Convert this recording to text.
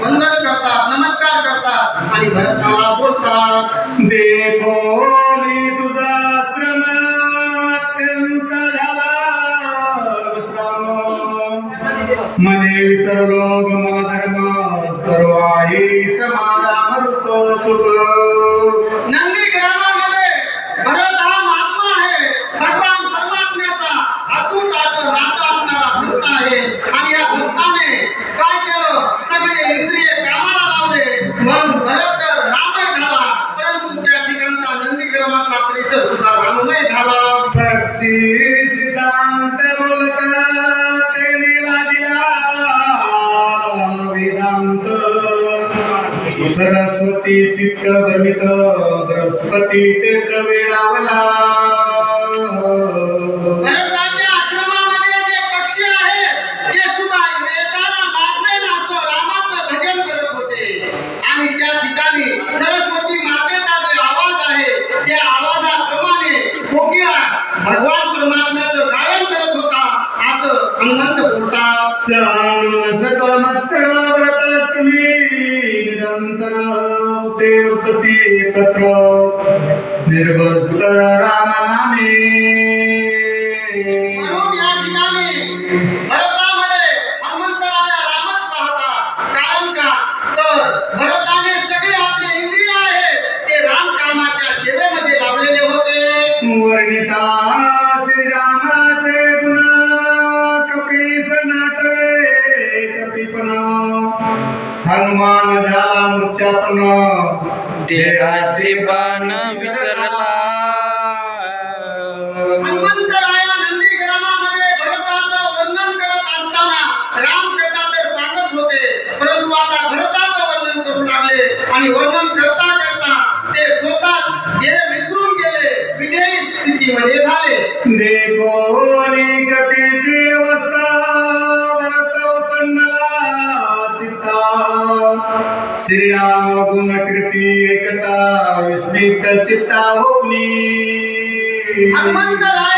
वंदन करतात नमस्कार करतात आणि भरत बोलतात देखो मी तुझा श्रम अत्यंत झाला मने विसरलो गमन धर्म सर्व आहे समाधान मरुत सुख. सुद्धा झाला पक्षी सिद्धांत वेदांत सरस्वती चित्त भ्रमित बृहस्पती ते वेडावला सकल मत्सर निरंतर ते वृत्ती एकत्र निर्भस्कर राम हनुमान झाला मूर्छापन देहाचे बाण विसरला. हनुमंतराया नंदी ग्रामामध्ये भरताचं वर्णन करत असताना राम कथा तर सांगत होते परंतु आता भरताचं वर्णन करू लागले. आणि वर्णन करता करता ते स्वतःच देह विसरून गेले. विधेयी स्थितीमध्ये झाले. देखो आणि कपीची अवस्था श्रीराम गुण कीर्ती एकता विस्मित चित्ता होनी हनुमंतराया